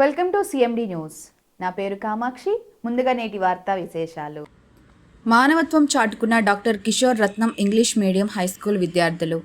welcome to CMD news. నా పేరు కామాక్షి. ముందుగా నేటి వార్తా విశేషాలు. మానవత్వం చాటుకున్న doctor Kishore Ratnam English medium high school విద్యార్థులు.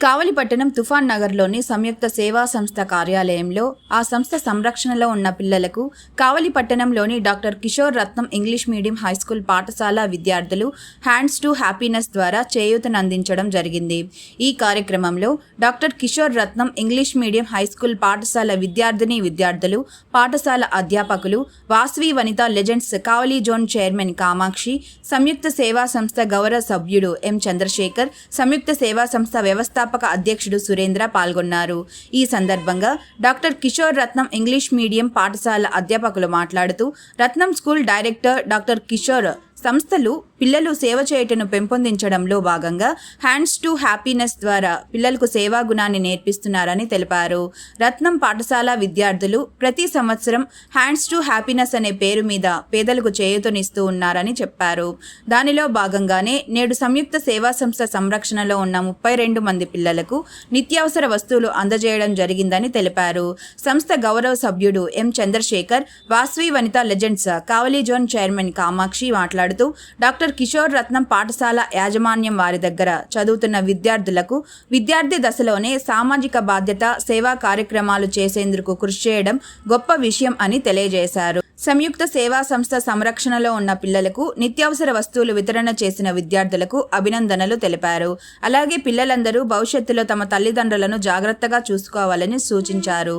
కావలిపట్టణం తుఫాన్ నగర్లోని సంయుక్త సేవా సంస్థ కార్యాలయంలో ఆ సంస్థ సంరక్షణలో ఉన్న పిల్లలకు కావలిపట్టణంలోని doctor Kishore Ratnam English medium high school పాఠశాల విద్యార్థులు హ్యాండ్స్ టు హ్యాపీనెస్ ద్వారా చేయూతను అందించడం జరిగింది. ఈ కార్యక్రమంలో doctor Kishore Ratnam English medium high school పాఠశాల విద్యార్థిని విద్యార్థులు పాఠశాల అధ్యాపకులు Vasavi Vanitha legends Kavali zone chairman Kamakshi సంయుక్త సేవా సంస్థ గౌరవ సభ్యుడు ఎం చంద్రశేఖర్ సంయుక్త సేవా సంస్థ వ్యవస్థాపక అధ్యక్షుడు సురేంద్ర పాల్గొన్నారు. ఈ సందర్భంగా doctor Kishore Ratnam English medium పాఠశాల అధ్యాపకులు మాట్లాడుతూ Ratnam school director doctor Kishore సంస్థలు పిల్లలు సేవ చేయటను పెంపొందించడంలో భాగంగా హ్యాండ్స్ టు హ్యాపీనెస్ ద్వారా పిల్లలకు సేవా గుణాన్ని నేర్పిస్తున్నారని తెలిపారు. రత్నం పాఠశాల విద్యార్థులు ప్రతి సంవత్సరం హ్యాండ్స్ టు హ్యాపీనెస్ అనే పేరు మీద పేదలకు చేయూతనిస్తూ ఉన్నారని చెప్పారు. దానిలో భాగంగానే నేడు సంయుక్త సేవా సంస్థ సంరక్షణలో ఉన్న ముప్పై రెండు మంది పిల్లలకు నిత్యావసర వస్తువులు అందజేయడం జరిగిందని తెలిపారు. సంస్థ గౌరవ సభ్యుడు M Chandrasekhar Vasavi Vanitha legends Kavali zone chairman Kamakshi మాట్లాడుతూ డాక్టర్ కిషోర్ రత్నం పాఠశాల యాజమాన్యం వారి దగ్గర చదువుతున్న విద్యార్థులకు విద్యార్థి దశలోనే సామాజిక బాధ్యత సేవా కార్యక్రమాలు చేసేందుకు కృషి చేయడం గొప్ప విషయం అని తెలియజేశారు. సంయుక్త సేవా సంస్థ సంరక్షణలో ఉన్న పిల్లలకు నిత్యావసర వస్తువులు వితరణ చేసిన విద్యార్థులకు అభినందనలు తెలిపారు. అలాగే పిల్లలందరూ భవిష్యత్తులో తమ తల్లిదండ్రులను జాగ్రత్తగా చూసుకోవాలని సూచించారు.